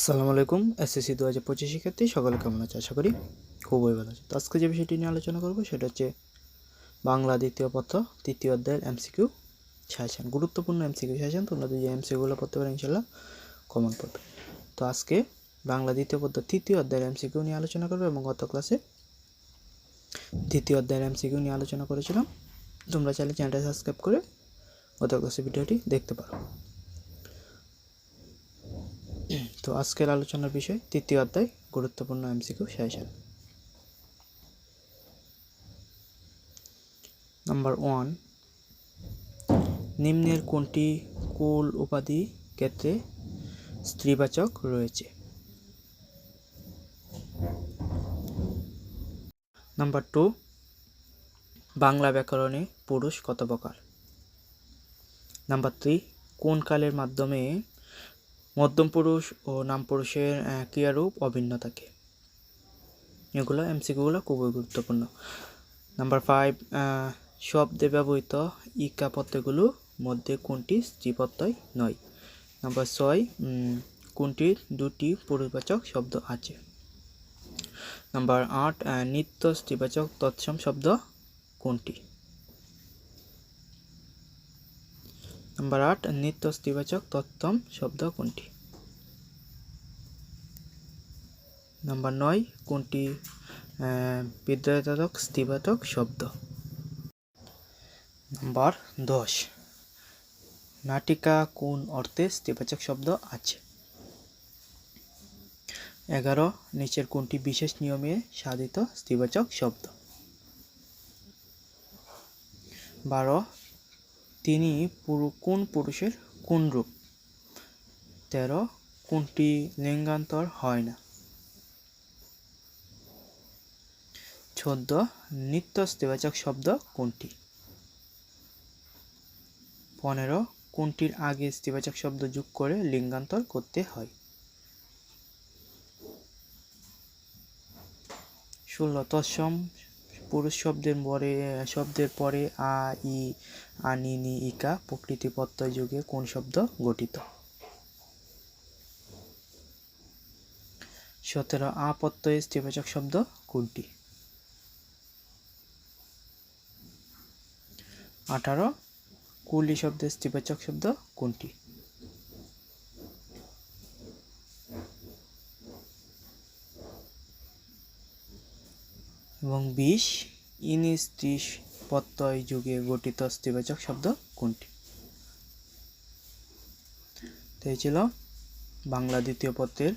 সালাম আলাইকুম, এসএসসি দু হাজার পঁচিশ শিক্ষার্থী, সকলে কেমন আছে? আশা করি খুবই ভালো আছে। তো আজকে যে বিষয়টি নিয়ে আলোচনা করব, সেটা হচ্ছে বাংলা দ্বিতীয় পত্র তৃতীয় অধ্যায়ের এমসিকিউ সাজেশন গুরুত্বপূর্ণ এমসিকিউ সাজেশন তোমরা যদি এমসিকিউগুলো পড়তে পারো ইনশাল্লাহ কমন পড়বে। তো আজকে বাংলা দ্বিতীয় পত্র তৃতীয় অধ্যায়ের এমসিকিউ নিয়ে আলোচনা করব এবং গত ক্লাসে দ্বিতীয় অধ্যায়ের এমসিকিউ নিয়ে আলোচনা করেছিলাম। তোমরা চাইলে চ্যানেলটা সাবস্ক্রাইব করে গত ক্লাসে ভিডিওটি দেখতে পারো। তো আজকের আলোচনার বিষয় তৃতীয় অধ্যায়, গুরুত্বপূর্ণ এমসিকিউ সাজেশন নাম্বার ওয়ান নিম্নের কোনটি কুল উপাধি ক্ষেত্রে স্ত্রীবাচক রয়েছে? নাম্বার টু বাংলা ব্যাকরণে পুরুষ কত প্রকার? নাম্বার থ্রি কোন কালের মাধ্যমে মধ্যম পুরুষ ও নাম পুরুষের ক্রিয়ারূপ অভিন্ন থাকে এগুলো এমসিকিউগুলো খুবই গুরুত্বপূর্ণ। নাম্বার ফাইভ শব্দে ব্যবহৃত ইকা মধ্যে কোনটি স্ত্রীপ্রত্যয় নয়? নাম্বার ছয় কোনটির দুটি পুরুষবাচক শব্দ আছে? নাম্বার আট নিত্য স্ত্রীবাচক তৎসম শব্দ কোনটি? নাম্বার আট নিত্য স্ত্রীবাচক তত্তম শব্দ কোনটি? নাম্বার নয়, কোনটি? বিদ্যায়তক স্ত্রীবাচক শব্দ। নাম্বার দশ, নাটিকা কোন অর্থে স্ত্রীবাচক শব্দ আছে? এগারো, নিচের কোনটি বিশেষ নিয়মে সাধিত স্ত্রীবাচক শব্দ? বারো তিনি কোন পুরুষের? কোন রূপ তেরো, কোনটি লিঙ্গান্তর হয় না? চোদ্দ নিত্য স্ত্রীবাচক শব্দ কোনটি? পনেরো, কোনটির আগে স্ত্রীবাচক শব্দ যোগ করে লিঙ্গান্তর করতে হয়? ষোলো, তৎসম পুরুষ শব্দের পরে শব্দের পরে আ, ই আনি নি ইকা প্রকৃতি প্রত্যয় যুগে কোন শব্দ গঠিত? সতেরো, আ প্রত্যয়ে স্ত্রীবাচক শব্দ কোনটি? আঠারো, কুলি শব্দের স্ত্রীবাচক শব্দ কোনটি? এবং বিশ স্ত্রী প্রত্যয় যুগে গঠিত স্ত্রীবাচক শব্দ কোনটি? তো এই ছিল বাংলা দ্বিতীয় পত্রের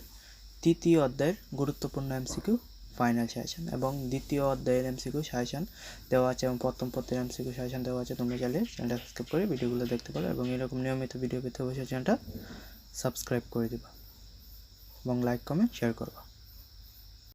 তৃতীয় অধ্যায়ের গুরুত্বপূর্ণ এমসিকিউ ফাইনাল সাজেশন এবং দ্বিতীয় অধ্যায়ের এমসিকিউ সাজেশন দেওয়া আছে এবং প্রথম পত্রের এমসিকিউ সাজেশন দেওয়া আছে। তোমরা চাইলে চ্যানেলটা সাবস্ক্রাইব করে ভিডিওগুলো দেখতে পারো এবং এরকম নিয়মিত ভিডিও পেতে অবশ্যই চ্যানেলটা সাবস্ক্রাইব করে দিবা এবং লাইক, কমেন্ট শেয়ার করবা।